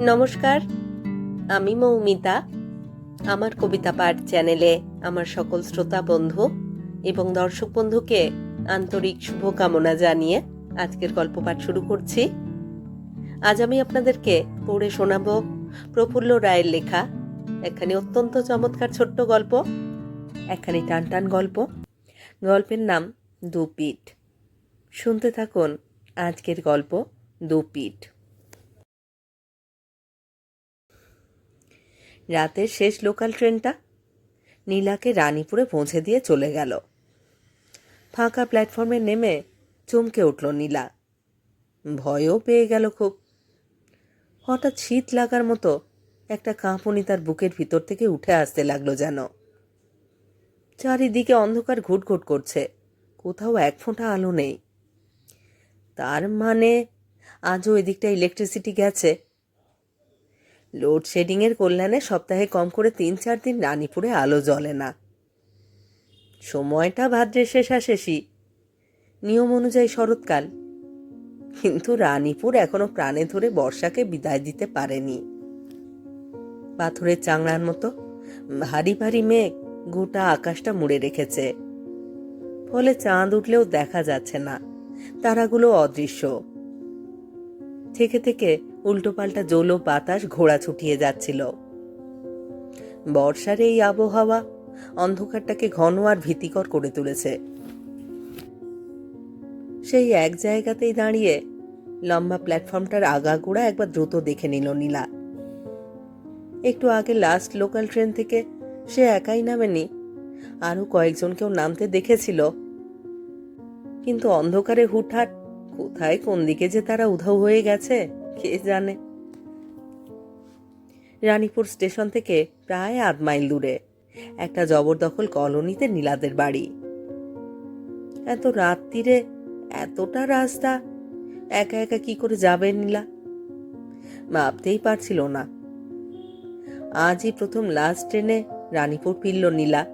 নমস্কার, আমি মৌমিতা। আমার কবিতা পাঠ চ্যানেলে আমার সকল শ্রোতা বন্ধু এবং দর্শক বন্ধুকে আন্তরিক শুভকামনা জানিয়ে আজকের গল্প পাঠ শুরু করছি। আজ আমি আপনাদেরকে পড়ে শোনাব প্রফুল্ল রায়ের লেখা একখানি অত্যন্ত চমৎকার ছোট্ট গল্প একখানি টান টান গল্প। গল্পের নাম দুপিঠ। শুনতে থাকুন আজকের গল্প দুপিঠ। রাতের শেষ লোকাল ট্রেনটা নীলাকে রানীপুরে পৌঁছে দিয়ে চলে গেল। ফাঁকা প্ল্যাটফর্মে নেমে চমকে উঠল নীলা। ভয়ও পেয়ে গেল খুব। হঠাৎ শীত লাগার মতো একটা কাঁপুনি তার বুকের ভিতর থেকে উঠে আসতে লাগল যেন। চারিদিকে অন্ধকার ঘুটঘুট করছে, কোথাও এক ফোঁটা আলো নেই। তার মানে আজও এদিকটা ইলেকট্রিসিটি গেছে। লোডশেডিংয়ের কল্যাণে সপ্তাহে কম করে তিন চার দিন রানীপুরে আলো জ্বলে না। সময়টা ভাদ্রের শেষাশেষি। নিয়ম অনুযায়ী শরৎকাল। কিন্তু রানীপুর এখনও প্রাণে ধরে বর্ষাকে বিদায় দিতে পারেনি। পাথরের চাংড়ার মতো ভারী ভারী মেঘ গোটা আকাশটা মুড়ে রেখেছে। ফলে চাঁদ উঠলেও দেখা যাচ্ছে না। তারাগুলো অদৃশ্য। থেকে থেকে উল্টোপাল্টা জলো বাতাস ঘোড়া ছুটিয়ে যাচ্ছিল। বর্ষার এই আবহাওয়া অন্ধকারটাকে ঘন আর ভীতিকর করে তুলেছে। সেই এক জায়গাতেই দাঁড়িয়ে লম্বা প্ল্যাটফর্মটার আগাগোড়া একবার দ্রুত দেখে নিল নীলা। একটু আগে লাস্ট লোকাল ট্রেন থেকে সে একাই নামেনি, আরও কয়েকজনকেও নামতে দেখেছিল। কিন্তু অন্ধকারে হুটহাট কোথায় কোন দিকে যে তারা উধাও হয়ে গেছে? কে জানে? রানীপুর স্টেশন থেকে প্রায় আধ মাইল দূরে একটা জবরদখল কলোনিতে নীলাদের বাড়ি। এত রাত্রিরে এতটা রাস্তা, একা একা কি করে যাবে নীলা? ভাবতেই পারছিল না। আজই প্রথম লাস্ট ট্রেনে রানীপুর ফিরল নীলা।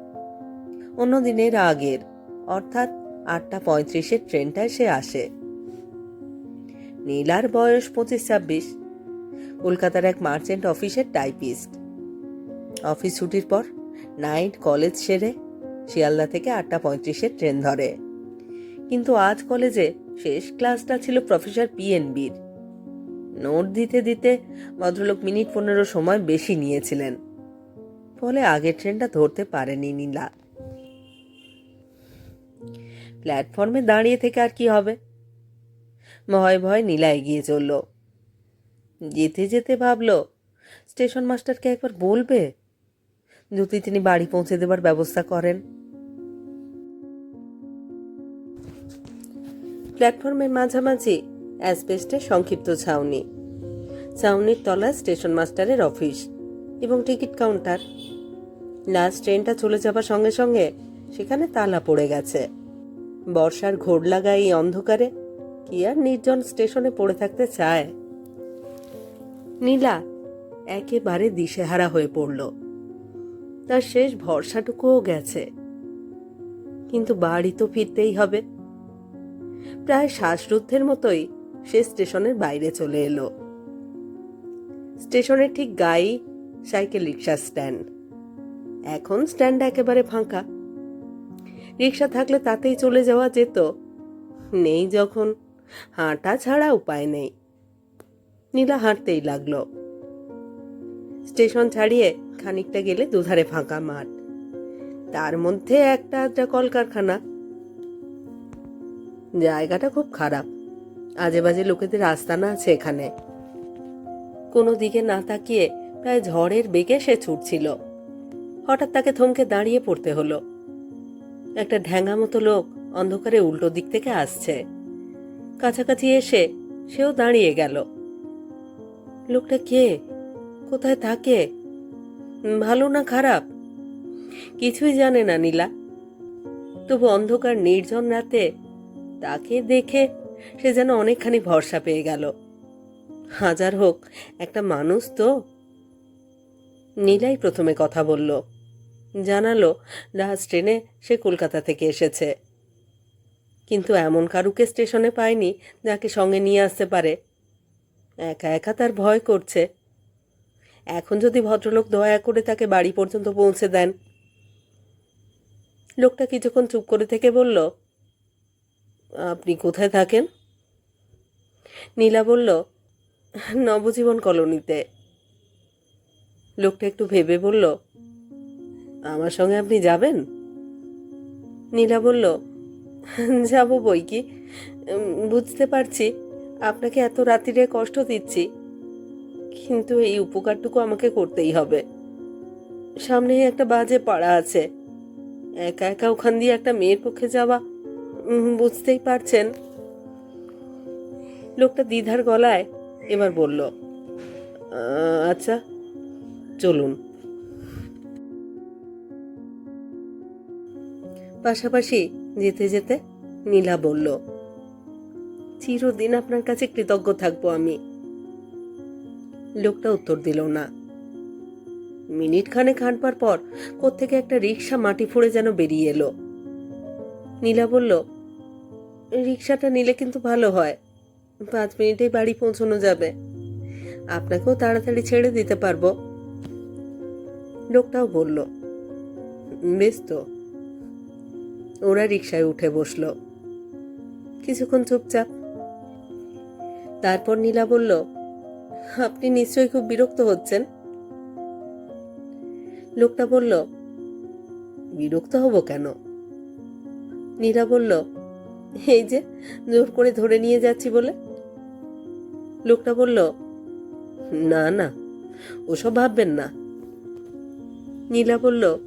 অন্য দিনের আগের, অর্থাৎ আটটা পঁয়ত্রিশের ট্রেনটায় সে আসে। নীলার বয়স পঁচিশ ছাব্বিশ। কলকাতার এক মার্চেন্ট অফিসের টাইপিস্ট। অফিস ছুটির পর নাইট কলেজ সেরে শিয়ালদা থেকে আটটা পঁয়ত্রিশের ট্রেন ধরে। কিন্তু আজ কলেজে শেষ ক্লাসটা ছিল প্রফেসর পিএনবির নোট দিতে দিতে ভদ্রলোক মিনিট পনেরো সময় বেশি নিয়েছিলেন। ফলে আগের ট্রেনটা ধরতে পারেনি নীলা। প্ল্যাটফর্মে দাঁড়িয়ে থেকে আর কি হবে? ভয় ভয় নীলা এগিয়ে চলল। যেতে যেতে ভাবল, স্টেশন মাস্টারকে একবার বলবে? যদি তিনি বাড়ি পৌঁছে দেবার ব্যবস্থা করেন। প্ল্যাটফর্মের মাঝামাঝি অ্যাসবেস্টের সংক্ষিপ্ত ছাউনি। ছাউনির তলায় স্টেশন মাস্টারের অফিস এবং টিকিট কাউন্টার। লাস্ট ট্রেনটা চলে যাবার সঙ্গে সঙ্গে সেখানে তালা পড়ে গেছে। বর্ষার ঘোর লাগা এই অন্ধকারে কি আর নির্জন স্টেশনে পড়ে থাকতে চায়? নীলা একেবারে দিশেহারা হয়ে পড়ল। তার শেষ ভরসাটুকুও গেছে। কিন্তু বাড়ি তো ফিরতেই হবে। প্রায় শ্বাসরুদ্ধের মতোই সে স্টেশনের বাইরে চলে এলো। স্টেশনের ঠিক গায়ে সাইকেল রিক্সা স্ট্যান্ড। এখন স্ট্যান্ড একেবারে ফাঁকা। রিক্সা থাকলে তাতেই চলে যাওয়া যেত। নেই যখন। হাঁটা ছাড়া উপায় নেই। নীলা হাঁটতেই লাগল। স্টেশন ছাড়িয়ে খানিকটা গেলে দুধারে ফাঁকা মাঠ। তার মধ্যে একটা আধটা কলকারখানা। জায়গাটা খুব খারাপ। আজে বাজে লোকেদের আস্তানা আছে এখানে। কোনো দিকে না তাকিয়ে প্রায় ঝড়ের বেগে সে ছুটছিল। হঠাৎ তাকে থমকে দাঁড়িয়ে পড়তে হলো। একটা ঢ্যাঙা মতো লোক অন্ধকারে উল্টো দিক থেকে আসছে। কাছাকাছি এসে সেও দাঁড়িয়ে গেল। লোকটা কে? কোথায় থাকে? ভালো না খারাপ? কিছুই জানে না নীলা। তবু অন্ধকার নির্জন রাতে তাকে দেখে সে যেন অনেকখানি ভরসা পেয়ে গেল। হাজার হোক, একটা মানুষ তো। নীলাই প্রথমে কথা বলল। জানালো লাস্ট ট্রেনে সে কলকাতা থেকে এসেছে। কিন্তু এমন কারুকে স্টেশনে পায়নি যাকে সঙ্গে নিয়ে আসতে পারে। একা একা তার ভয় করছে। এখন যদি ভদ্রলোক দয়া করে তাকে বাড়ি পর্যন্ত পৌঁছে দেন। লোকটা কিছুক্ষণ চুপ করে থেকে বলল, আপনি কোথায় থাকেন? নীলা বলল, নবজীবন কলোনিতে। লোকটা একটু ভেবে বলল, আমার সঙ্গে আপনি যাবেন? নীলা বলল যাব বই কি? বুঝতে পারছি। আপনাকে এত রাত্রিরে কষ্ট দিচ্ছি। কিন্তু এই উপকারটুকু আমাকে করতেই হবে। সামনেই একটা বাজে পাড়া আছে। একা একা ওখান দিয়ে একটা মেয়ের পক্ষে যাওয়া বুঝতেই পারছেন? লোকটা দ্বিধার গলায় এবার বলল আচ্ছা চলুন। পাশাপাশি যেতে যেতে নীলা বলল, চিরদিন আপনার কাছে কৃতজ্ঞ থাকব আমি। লোকটা উত্তর দিল না। মিনিট খানেক হাঁটবার পর কোত্থেকে একটা রিক্সা মাটি ফুঁড়ে যেন বেরিয়ে এলো। নীলা বলল রিক্সাটা নিলে কিন্তু ভালো হয়, পাঁচ মিনিটেই বাড়ি পৌঁছানো যাবে। আপনাকেও তাড়াতাড়ি ছেড়ে দিতে পারব। লোকটাও বলল, বেশ তো। ওরা রিক্সায় উঠে বসল। কিছুক্ষণ চুপচাপ। তারপর নীলা বলল, আপনি নিশ্চয়ই খুব বিরক্ত হচ্ছেন? লোকটা বলল, বিরক্ত হব কেন? নীলা বলল, এই যে, জোর করে ধরে নিয়ে যাচ্ছি বলে? লোকটা বলল, না না, ওসব ভাববেন না। নীলা বলল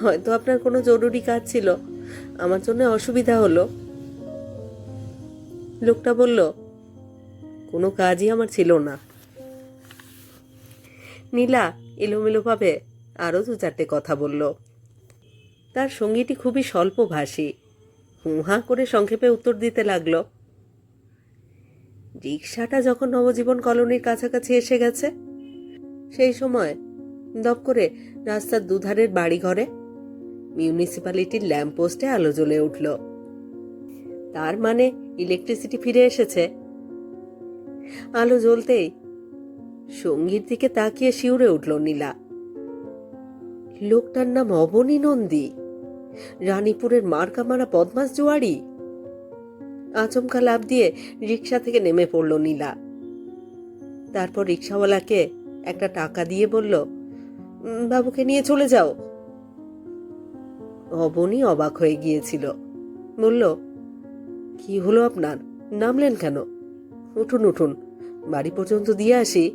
হয়তো আপনার কোনো জরুরি কাজ ছিল। আমার জন্য অসুবিধা হলো। লোকটা বলল, কোনো কাজই আমার ছিল না। নীলা এলোমেলোভাবে আরও দু চারটে কথা বলল। তার সঙ্গীটি খুবই স্বল্পভাষী। হুঁহা করে সংক্ষেপে উত্তর দিতে লাগল রিক্সাটা যখন নবজীবন কলোনির কাছাকাছি এসে গেছে, সেই সময় দপ করে রাস্তার দুধারের বাড়িঘরে মিউনিসিপ্যালিটির ল্যাম্পপোস্টে আলো জ্বলে উঠল। তার মানে ইলেকট্রিসিটি ফিরে এসেছে। আলো জ্বলতেই সঙ্গীর দিকে তাকিয়ে শিউরে উঠল নীলা। লোকটার নাম অবনী নন্দী। রানীপুরের মার্কা মারা বদমাস জুয়ারি। আচমকা লাভ দিয়ে রিক্সা থেকে নেমে পড়ল নীলা। তারপর রিক্সাওয়ালাকে একটা টাকা দিয়ে বলল বাবুকে নিয়ে চলে যাও। অবনী অবাক হয়ে গিয়েছিল। বলল, কি হলো আপনার? নামলেন কেন? উঠুন উঠুন। বাড়ি পর্যন্ত দিয়ে আসি।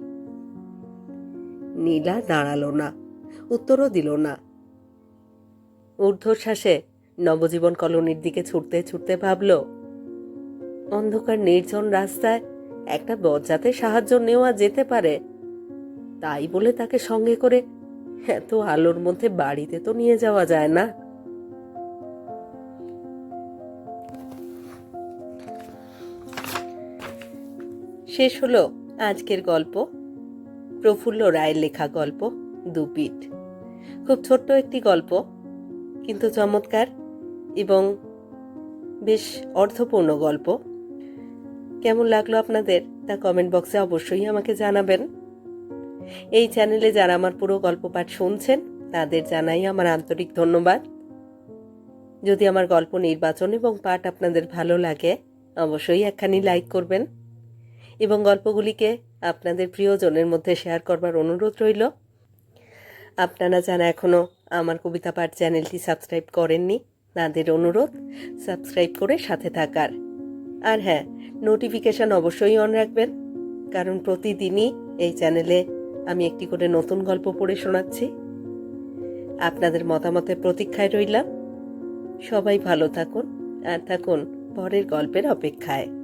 নীলা দাঁড়াল না, উত্তরও দিল না। ঊর্ধ্বশ্বাসে নবজীবন কলোনির দিকে ছুটতে ছুটতে ভাবল, অন্ধকার নির্জন রাস্তায় একটা বজ্জাতে সাহায্য নেওয়া যেতে পারে। তাই বলে তাকে সঙ্গে করে এত আলোর মধ্যে বাড়িতে তো নিয়ে যাওয়া যায় না। শেষ হলো আজকের গল্প। প্রফুল্ল রায়ের লেখা গল্প দুপিট খুব ছোট্ট একটি গল্প, কিন্তু চমৎকার এবং বেশ অর্থপূর্ণ গল্প। কেমন লাগল আপনাদের? তা কমেন্ট বক্সে অবশ্যই আমাকে জানাবেন। এই চ্যানেলে যারা আমার পুরো গল্প পাঠ শুনছেন, তাদের জানাই আমার আন্তরিক ধন্যবাদ। যদি আমার গল্প নির্বাচন এবং পাঠ আপনাদের ভালো লাগে, অবশ্যই একখানি লাইক করবেন। এবং গল্পগুলিকে আপনাদের প্রিয়জনের মধ্যে শেয়ার করবার অনুরোধ রইল। আপনারা যারা এখনও আমার কবিতা পাঠ চ্যানেলটি সাবস্ক্রাইব করেননি, তাদের অনুরোধ, সাবস্ক্রাইব করে সাথে থাকার। আর হ্যাঁ নোটিফিকেশন অবশ্যই অন রাখবেন, কারণ প্রতিদিনই এই চ্যানেলে আমি একটি করে নতুন গল্প পড়ে শোনাচ্ছি। আপনাদের মতামতের প্রতীক্ষায় রইলাম। সবাই ভালো থাকুন, আর থাকুন পরের গল্পের অপেক্ষায়।